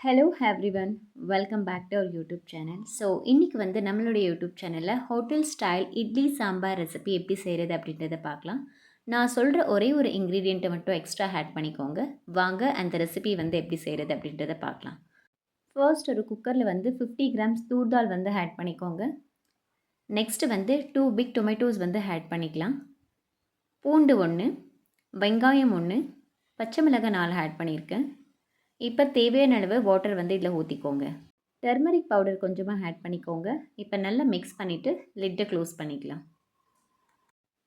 Hello everyone welcome back to our YouTube channel so இன்றைக்கி வந்து நம்மளுடைய யூடியூப் சேனலில் hotel style idli sambar recipe எப்படி செய்கிறது அப்படின்றத பார்க்கலாம். நான் சொல்கிற ஒரே ஒரு இன்க்ரீடியண்ட்டை மட்டும் எக்ஸ்ட்ரா ஆட் பண்ணிக்கோங்க. வாங்க அந்த ரெசிபி வந்து எப்படி செய்கிறது அப்படின்றத பார்க்கலாம். ஃபர்ஸ்ட் ஒரு குக்கரில் வந்து ஃபிஃப்டி கிராம்ஸ் தூர்தால் வந்து ஆட் பண்ணிக்கோங்க. நெக்ஸ்ட்டு வந்து டூ பிக் டொமேட்டோஸ் வந்து ஆட் பண்ணிக்கலாம். பூண்டு ஒன்று வெங்காயம் ஒன்று பச்சை மிளகாய் நாலு ஆட் பண்ணியிருக்கேன். இப்போ தேவையான அளவு வாட்டர் வந்து இதில் ஊற்றிக்கோங்க டர்மரிக் பவுடர் கொஞ்சமாக ஆட் பண்ணிக்கோங்க. இப்போ நல்லா மிக்ஸ் பண்ணிவிட்டு லிட்டை க்ளோஸ் பண்ணிக்கலாம்.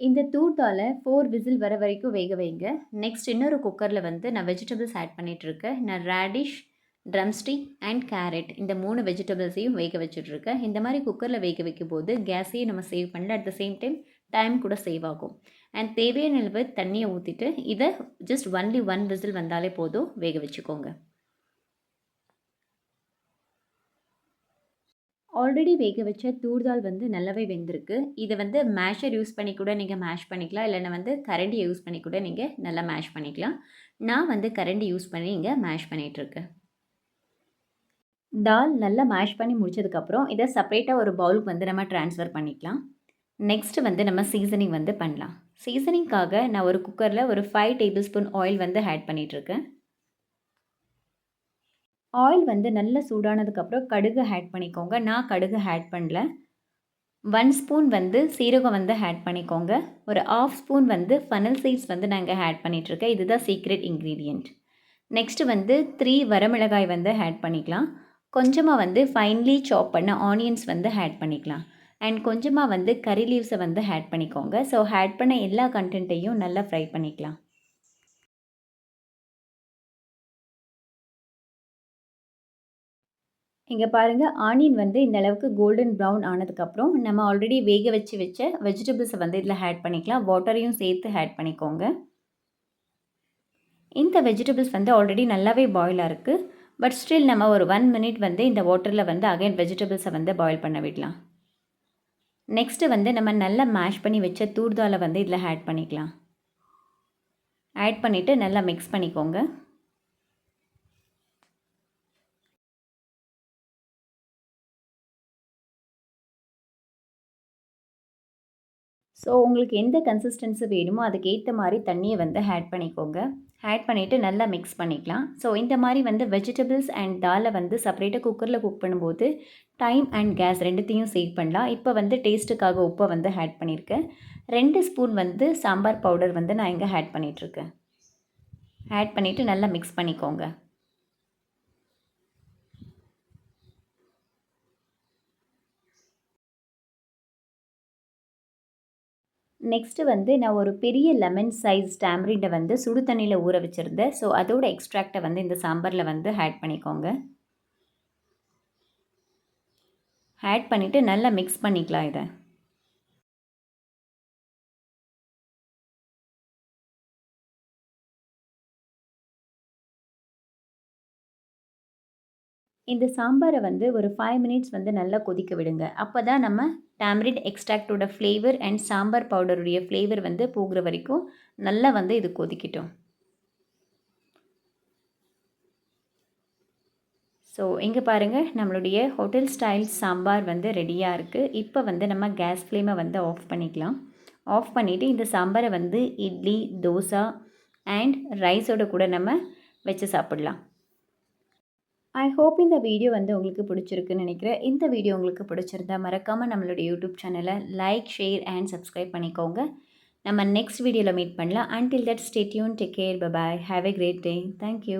இந்த தூட்டால் ஃபோர் விசில் வர வரைக்கும் வேக வைங்க. நெக்ஸ்ட் இன்னொரு குக்கரில் வந்து நான் வெஜிடபிள்ஸ் ஆட் பண்ணிகிட்ருக்கேன் நான் ரேடிஷ் ட்ரம்ஸ்டிக் அண்ட் கேரட் இந்த மூணு வெஜிடபிள்ஸையும் வேக வச்சுட்ருக்கேன் இந்த மாதிரி குக்கரில் வேக வைக்கும் போது கேஸையும் நம்ம சேவ் பண்ணல at the same time time கூட சேவ் ஆகும். அண்ட் தேவையான அளவு தண்ணியை ஊற்றிட்டு இதை ஜஸ்ட் ஒன்லி ஒன் விசில் வந்தாலே போதும். வேக வச்சுக்கோங்க. ஆல்ரெடி வேக வச்ச தூர்தால் வந்து நல்லாவே வெந்திருக்கு. இதை வந்து மேஷர் யூஸ் பண்ணி கூட நீங்கள் மேஷ் பண்ணிக்கலாம். இல்லைன்னா வந்து கரண்டியை யூஸ் பண்ணி கூட நீங்கள் நல்லா மேஷ் பண்ணிக்கலாம். நான் வந்து கரண்டி யூஸ் பண்ணி இங்கே மேஷ் பண்ணிகிட்ருக்கேன் தால் நல்லா மேஷ் பண்ணி முடிச்சதுக்கப்புறம் இதை செப்பரேட்டாக ஒரு பவுலுக்கு வந்து நம்ம ட்ரான்ஸ்ஃபர் பண்ணிக்கலாம். நெக்ஸ்ட்டு வந்து நம்ம சீசனிங் வந்து பண்ணலாம். சீசனிங்காக நான் ஒரு குக்கரில் ஒரு ஃபைவ் டேபிள் ஸ்பூன் ஆயில் வந்து ஆட் பண்ணிகிட்ருக்கேன் ஆயில் வந்து நல்லா சூடானதுக்கப்புறம் கடுகு ஆட் பண்ணிக்கோங்க. நான் கடுகு ஆட் பண்ணல. ஒன் ஸ்பூன் வந்து சீரகம் வந்து ஆட் பண்ணிக்கோங்க. ஒரு ஆஃப் ஸ்பூன் வந்து ஃபனல் சீட்ஸ் வந்து நாங்கள் ஆட் பண்ணிகிட்ருக்கேன் இதுதான் சீக்ரெட் இன்க்ரீடியண்ட் நெக்ஸ்ட்டு வந்து த்ரீ வரமிளகாய் வந்து ஆட் பண்ணிக்கலாம். கொஞ்சமாக வந்து ஃபைன்லி சாப் பண்ண ஆனியன்ஸ் வந்து ஆட் பண்ணிக்கலாம். அண்ட் கொஞ்சமாக வந்து கறி லீவ்ஸை வந்து ஆட் பண்ணிக்கோங்க. ஸோ ஆட் பண்ண எல்லா கண்டென்ட்டையும் நல்லா ஃப்ரை பண்ணிக்கலாம். இங்கே பாருங்கள் ஆனியன் வந்து இந்த அளவுக்கு கோல்டன் ப்ரௌன் ஆனதுக்கப்புறம் நம்ம ஆல்ரெடி வேக வச்சு வச்ச வெஜிடபிள்ஸை வந்து இதில் ஆட் பண்ணிக்கலாம். வாட்டரையும் சேர்த்து ஆட் பண்ணிக்கோங்க. இந்த வெஜிடபிள்ஸ் வந்து ஆல்ரெடி நல்லாவே பாயிலாக இருக்குது பட் ஸ்டில் நம்ம ஒரு ஒன் மினிட் வந்து இந்த வாட்டரில் வந்து அகைன் வெஜிடபிள்ஸை வந்து பாயில் பண்ண விடலாம். நெக்ஸ்ட்டு வந்து நம்ம நல்லா மேஷ் பண்ணி வச்ச தூர்தாலை வந்து இதில் ஆட் பண்ணிக்கலாம். ஆட் பண்ணிவிட்டு நல்லா மிக்ஸ் பண்ணிக்கோங்க. ஸோ உங்களுக்கு எந்த கன்சிஸ்டன்சி வேணுமோ அதுக்கேற்ற மாதிரி தண்ணியை வந்து ஆட் பண்ணிக்கோங்க. ஆட் பண்ணிவிட்டு நல்லா மிக்ஸ் பண்ணிக்கலாம். ஸோ இந்த மாதிரி வந்து வெஜிடபிள்ஸ் அண்ட் தாலை வந்து செப்பரேட்டாக குக்கரில் குக் பண்ணும்போது டைம் அண்ட் கேஸ் ரெண்டுத்தையும் சேவ் பண்ணலாம். இப்போ வந்து டேஸ்ட்டுக்காக உப்பை வந்து ஆட் பண்ணியிருக்கேன். ரெண்டு ஸ்பூன் வந்து சாம்பார் பவுடர் வந்து நான் இங்கே ஆட் பண்ணிகிட்ருக்கேன் ஆட் பண்ணிவிட்டு நல்லா மிக்ஸ் பண்ணிக்கோங்க. நெக்ஸ்ட்டு வந்து நான் ஒரு பெரிய லெமன் சைஸ் டேம்ரிண்டை வந்து சுடு தண்ணியில் ஊற வச்சுருந்தேன். ஸோ அதோட எக்ஸ்ட்ராக்டை வந்து இந்த சாம்பாரில் வந்து ஆட் பண்ணிக்கோங்க. ஆட் பண்ணிவிட்டு நல்லா மிக்ஸ் பண்ணிக்கலாம் இதை. இந்த சாம்பாரை வந்து ஒரு ஃபைவ் மினிட்ஸ் வந்து நல்லா கொதிக்க விடுங்க. அப்போ தான் நம்ம டேம்ரிட் எக்ஸ்ட்ராக்டோட ஃப்ளேவர் அண்ட் சாம்பார் பவுடருடைய ஃப்ளேவர் வந்து போகிற வரைக்கும் நல்லா வந்து இது கொதிக்கட்டும். ஸோ இங்கே பாருங்கள் நம்மளுடைய ஹோட்டல் ஸ்டைல் சாம்பார் வந்து ரெடியாக இருக்குது இப்போ வந்து நம்ம கேஸ் ஃப்ளேமை வந்து ஆஃப் பண்ணிக்கலாம். ஆஃப் பண்ணிவிட்டு இந்த சாம்பாரை வந்து இட்லி தோசை அண்ட் ரைஸோட கூட நம்ம வச்சு சாப்பிட்லாம். ஐ ஹோப் இந்த வீடியோ வந்து உங்களுக்கு பிடிச்சிருக்குன்னு நினைக்கிறேன். இந்த வீடியோ உங்களுக்கு பிடிச்சிருந்தா மறக்காமல் நம்மளுடைய யூடியூப் சேனலை லைக் ஷேர் அண்ட் சப்ஸ்கிரைப் பண்ணிக்கோங்க. நம்ம நெக்ஸ்ட் வீடியோவில் மீட் பண்ணலாம். Until that stay tuned take care bye bye have a great day thank you